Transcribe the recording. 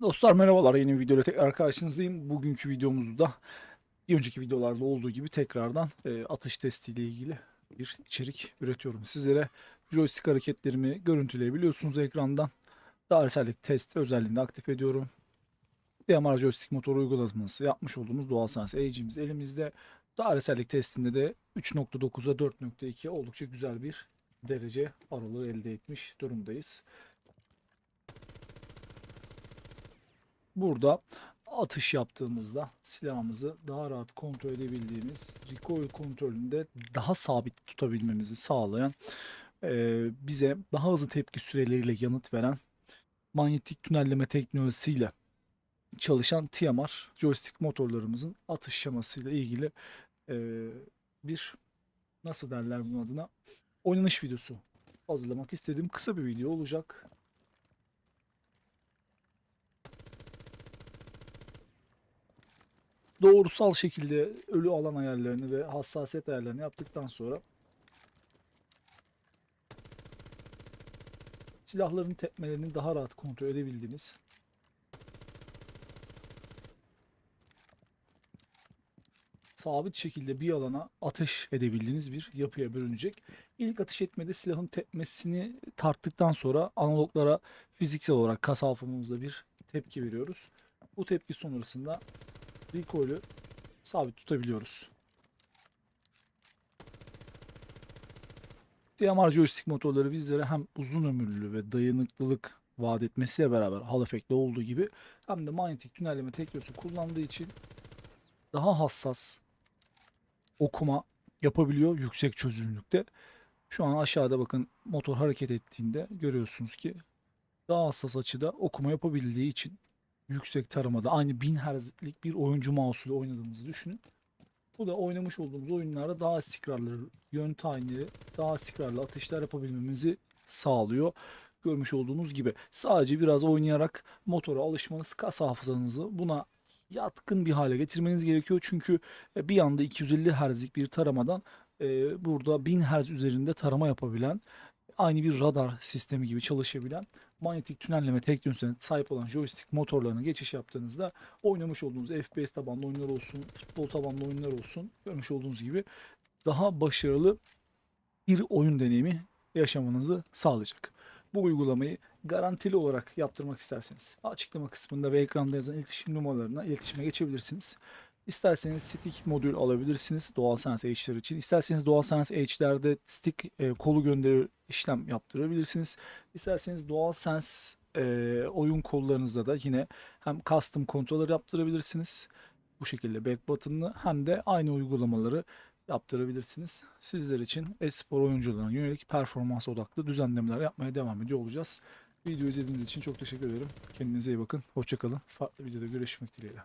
Dostlar merhabalar yeni bir videoyla tekrar karşınızdayım. Bugünkü videomuzda bir önceki videolarda olduğu gibi tekrardan e, atış testiyle ilgili bir içerik üretiyorum. Sizlere joystick hareketlerimi görüntüleyebiliyorsunuz ekrandan. Dairesellik test özelliğini aktif ediyorum. DMR joystick motor uygulaması yapmış olduğumuz DualSense Edge'imiz elimizde. Dairesellik testinde de 3.9'a 4.2 oldukça güzel bir derece aralığı elde etmiş durumdayız. Burada atış yaptığımızda silahımızı daha rahat kontrol edebildiğimiz, recoil kontrolünde daha sabit tutabilmemizi sağlayan, eee, bize daha hızlı tepki süreleriyle yanıt veren manyetik tünelleme teknolojisiyle çalışan TMR joystick motorlarımızın atış şemasıyla ilgili eee, bir nasıl derler bunun adına oynanış videosu hazırlamak istediğim kısa bir video olacak. Doğrusal şekilde ölü alan ayarlarını ve hassasiyet ayarlarını yaptıktan sonra silahların tepmelerini daha rahat kontrol edebildiğiniz sabit şekilde bir alana ateş edebildiğiniz bir yapıya bölünecek. İlk ateş etmede silahın tepmesini tarttıktan sonra analoglara fiziksel olarak kas hafızamızda bir tepki veriyoruz. Bu tepki sonrasında recoil'ü sabit tutabiliyoruz. DMR joystick motorları bizlere hem uzun ömürlü ve dayanıklılık vaat etmesiyle beraber Hall Effect'te olduğu gibi hem de manyetik tünelleme teknolojisi kullandığı için daha hassas okuma yapabiliyor yüksek çözünürlükte. Şu an aşağıda bakın motor hareket ettiğinde görüyorsunuz ki daha hassas açıda okuma yapabildiği için yüksek taramada aynı 1000 Hz'lik bir oyuncu mouse ile oynadığınızı düşünün. Bu da oynamış olduğumuz oyunlarda daha istikrarlı yön tayinleri, daha istikrarlı atışlar yapabilmemizi sağlıyor. Görmüş olduğunuz gibi sadece biraz oynayarak motora alışmanız, kas hafızanızı buna yatkın bir hale getirmeniz gerekiyor. Çünkü e, bir anda 250 Hz'lik bir taramadan e, burada 1000 Hz üzerinde tarama yapabilen aynı bir radar sistemi gibi çalışabilen manyetik tünelleme teknolojisine sahip olan joystick motorlarına geçiş yaptığınızda oynamış olduğunuz FPS tabanlı oyunlar olsun, futbol tabanlı oyunlar olsun görmüş olduğunuz gibi daha başarılı bir oyun deneyimi yaşamanızı sağlayacak. Bu uygulamayı garantili olarak yaptırmak isterseniz açıklama kısmında ve ekranda yazan iletişim numaralarına iletişime geçebilirsiniz. İsterseniz stick modül alabilirsiniz DualSense Edge'ler için. İsterseniz DualSense Edge'lerde stick e, kolu gönderir işlem yaptırabilirsiniz. İsterseniz DualSense e, oyun kollarınızda da yine hem custom kontroller yaptırabilirsiniz. Bu şekilde back button'lı hem de aynı uygulamaları yaptırabilirsiniz. Sizler için espor oyuncularına yönelik performans odaklı düzenlemeler yapmaya devam ediyor olacağız. Video izlediğiniz için çok teşekkür ederim. Kendinize iyi bakın. Hoşçakalın. Farklı videoda görüşmek dileğiyle.